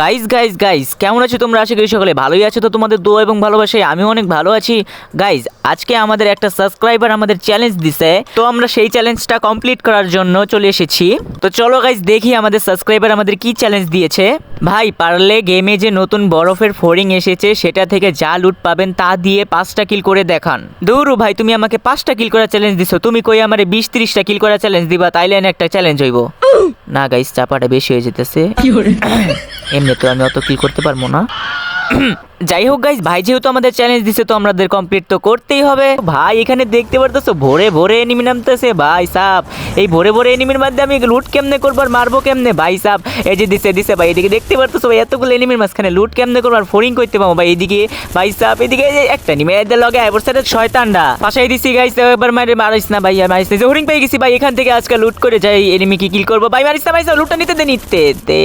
Guys guys guys কেমন আছো তোমরা? আশা করি সকলে ভালোই আছো। তো তোমাদের দোয়া এবং ভালোবাসায় আমিও অনেক ভালো আছি। গাইস আজকে আমাদের একটা সাবস্ক্রাইবার আমাদের চ্যালেঞ্জ দিছে। তো আমরা সেই চ্যালেঞ্জটা কমপ্লিট করার জন্য চলে এসেছি। তো চলো গাইস দেখি আমাদের সাবস্ক্রাইবার আমাদের কি চ্যালেঞ্জ দিয়েছে। ভাই পারলে গেমে যে নতুন বরফের ফোরিং এসেছে সেটা থেকে যা লুট পাবেন তা দিয়ে পাঁচটা কিল করে দেখান। দৌড়ু ভাই তুমি আমাকে পাঁচটা কিল করার চ্যালেঞ্জ দিছো। তুমি কই আমার বিশ ত্রিশটা কিল করার চ্যালেঞ্জ দিবা তাইলে একটা চ্যালেঞ্জ হইব। না গাইস চাপাটা বেশি হয়ে যেতেছে। এমনি তো আমি অত কি করতে পারব না। যাই হোক গাইস ভাই যেহেতু আমাদের চ্যালেঞ্জ দিছে, তো আমাদের কমপ্লিট তো করতেই হবে। ভাই, এখানে দেখতে পারতেছো, ভোরে ভোরে এনিমি নামতেছে। ভাই সাপ এই ভোরে ভোরে এনিমির মধ্যে আমি লুট কেমনে করব আর মারবো কেমনে? ভাই সাপ এই যে দিছে দিছে ভাই, এদিকে দেখতে পারতেছো ভাই, এতগুলো এনিমির মাঝখানে লুট কেমনে করব আর ফোরিং করতে পাবো ভাই, এদিকে ভাই সাপ এদিকে একটা এনিমি এদের লগে আইবর সাইডে শয়তানডা পাশাই দিছি গাইস এবার মারে, মারিস না ভাই, মারিস না। হরিং পেয়ে গেছি ভাই, এখান থেকে আজকে লুট করে যাই এনিমি কি কিল করব। ভাই, মারিস না ভাই লুটটা নিতে দে নিতে দে।